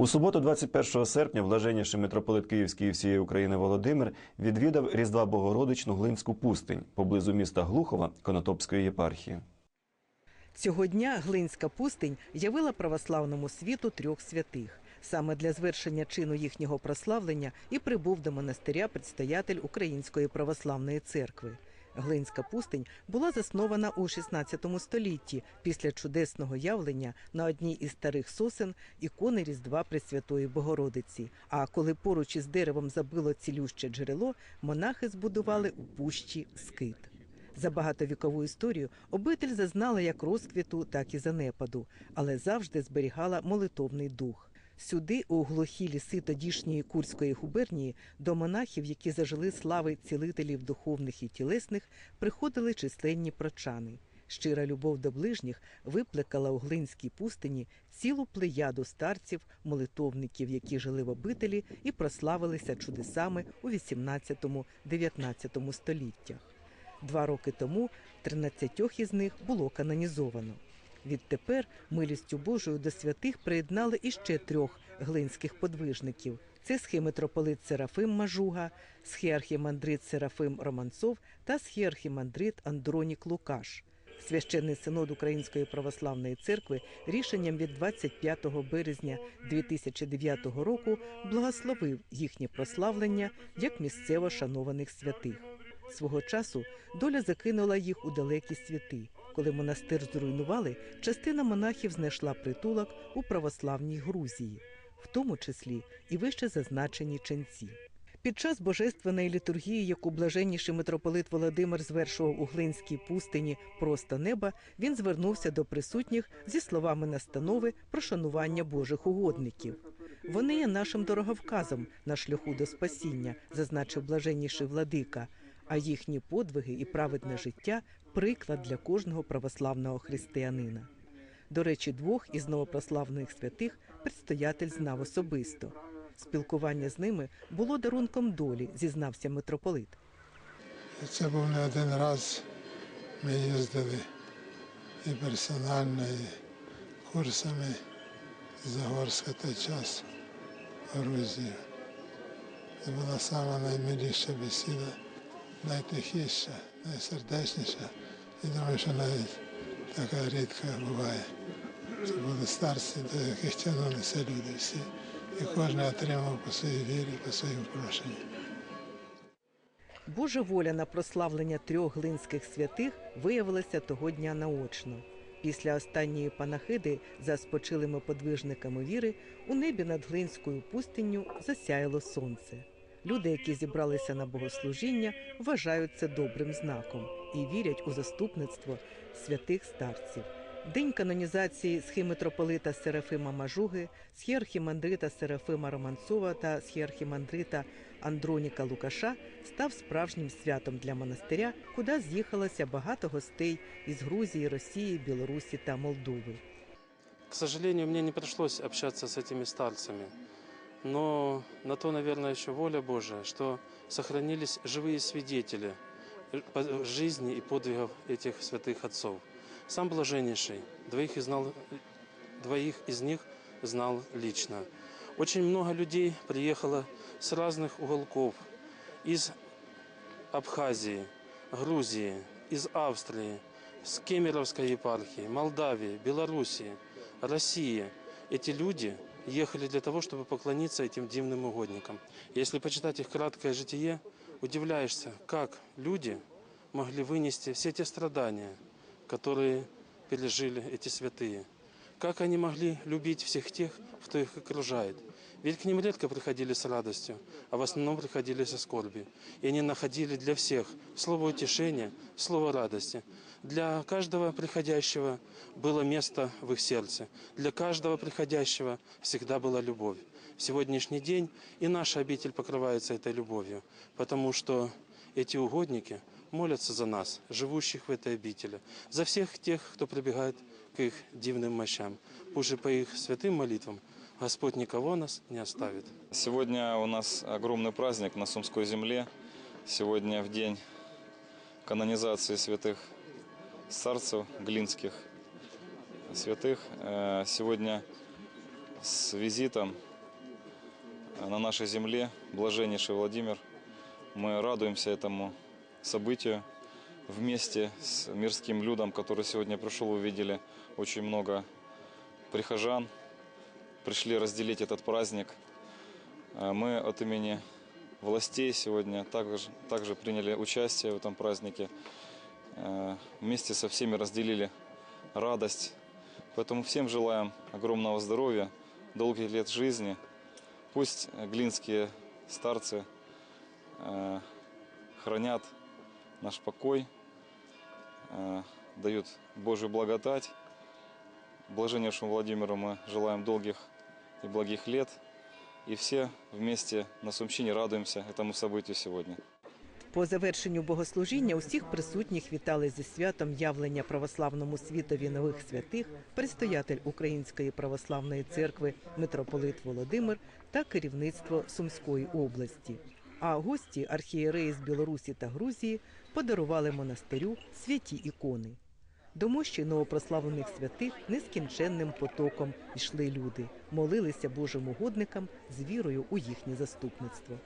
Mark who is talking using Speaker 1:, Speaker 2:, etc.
Speaker 1: У суботу, 21 серпня, блаженніший митрополит Київський і всієї України Володимир відвідав Різдва Богородичну Глинську пустинь поблизу міста Глухова Конотопської єпархії.
Speaker 2: Цього дня Глинська пустинь явила православному світу трьох святих. Саме для звершення чину їхнього прославлення і прибув до монастиря предстоятель Української православної церкви. Глинська пустинь була заснована у 16 столітті після чудесного явлення на одній із старих сосен ікони Різдва Пресвятої Богородиці. А коли поруч із деревом забило цілюще джерело, монахи збудували у пущі скит. За багатовікову історію обитель зазнала як розквіту, так і занепаду, але завжди зберігала молитовний дух. Сюди, у глухі ліси тодішньої Курської губернії, до монахів, які зажили слави цілителів духовних і тілесних, приходили численні прочани. Щира любов до ближніх виплекала у глинській пустині цілу плеяду старців, молитовників, які жили в обителі і прославилися чудесами у 18-19 століттях. Два роки тому 13 із них було канонізовано. Відтепер милістю Божою до святих приєднали іще трьох глинських подвижників. Це схимитрополит Серафим Мажуга, схіархімандрит Серафим Романцов та схіархімандрит Андронік Лукаш. Священний синод Української православної церкви рішенням від 25 березня 2009 року благословив їхнє прославлення як місцево шанованих святих. Свого часу доля закинула їх у далекі світи. Коли монастир зруйнували, частина монахів знайшла притулок у православній Грузії, в тому числі і вище зазначені ченці. Під час божественної літургії, яку блаженніший митрополит Володимир звершував у Глинській пустині просто неба, він звернувся до присутніх зі словами настанови про шанування Божих угодників. Вони є нашим дороговказом на шляху до спасіння, зазначив блаженніший владика. А їхні подвиги і праведне життя приклад для кожного православного християнина. До речі, двох із новопрославних святих предстоятель знав особисто. Спілкування з ними було дарунком долі, зізнався митрополит.
Speaker 3: Це був не один раз. Ми їздили і персонально, і курсами Загорська той час в Грузію. Це була сама наймиліша бесіда, найтихіша, найсердечніша. І думаю, що навіть така рідка буває. Це були старці, до яких тягнулися люди всі. І кожен отримав по своїй вірі, по своїм прошенню.
Speaker 2: Божа воля на прославлення трьох глинських святих виявилася того дня наочно. Після останньої панахиди за спочилими подвижниками віри у небі над глинською пустинню засяяло сонце. Люди, які зібралися на богослужіння, вважають це добрим знаком і вірять у заступництво святих старців. День канонізації схимитрополита Серафима Мажуги, схіархімандрита Серафима Романцова та схіархімандрита Андроніка Лукаша став справжнім святом для монастиря, куди з'їхалося багато гостей із Грузії, Росії, Білорусі та Молдови.
Speaker 4: К сожалению, мне не пришлось общаться с этими старцами. Но на то, наверное, еще воля Божия, что сохранились живые свидетели жизни и подвигов этих святых отцов. Сам блаженнейший двоих из, знал, двоих из них знал лично. Очень много людей приехало с разных уголков. Из Абхазии, Грузии, из Австрии, с Кемеровской епархии, Молдавии, Белоруссии, России. Эти люди ехали для того, чтобы поклониться этим дивным угодникам. Если почитать их краткое житие, удивляешься, как люди могли вынести все те страдания, которые пережили эти святые. Как они могли любить всех тех, кто их окружает. Ведь к ним редко приходили с радостью, а в основном приходили со скорбью. И они находили для всех слово утешения, слово радости. Для каждого приходящего было место в их сердце. Для каждого приходящего всегда была любовь. В сегодняшний день и наша обитель покрывается этой любовью, потому что эти угодники молятся за нас, живущих в этой обители, за всех тех, кто прибегает к их дивным мощам. Пусть же по их святым молитвам Господь никого нас не оставит.
Speaker 5: Сегодня у нас огромный праздник на Сумской земле. Сегодня в день канонизации святых старцев глинских святых. Э, Сегодня с визитом на нашей земле, блаженнейший Владимир. Мы радуемся этому событию вместе с мирским людом, который сегодня пришел, вы видели очень много прихожан, пришли разделить этот праздник. Э, Мы от имени властей сегодня также, также приняли участие в этом празднике. Э, Вместе со всеми разделили радость. Поэтому всем желаем огромного здоровья, долгих лет жизни. Пусть глинские старцы э, хранят наш покой, дают Божью благодать. Блаженнейшему Владимиру мы желаем долгих и благих лет. И все вместе на Сумщине радуемся этому событию сегодня.
Speaker 2: По завершенню богослужіння усіх присутніх вітали зі святом явлення православному світові нових святих, предстоятель Української православної церкви митрополит Володимир та керівництво Сумської області. А гості архієреї з Білорусі та Грузії подарували монастирю святі ікони. До мощі новопрославлених святих нескінченним потоком йшли люди, молилися Божим угодникам з вірою у їхнє заступництво.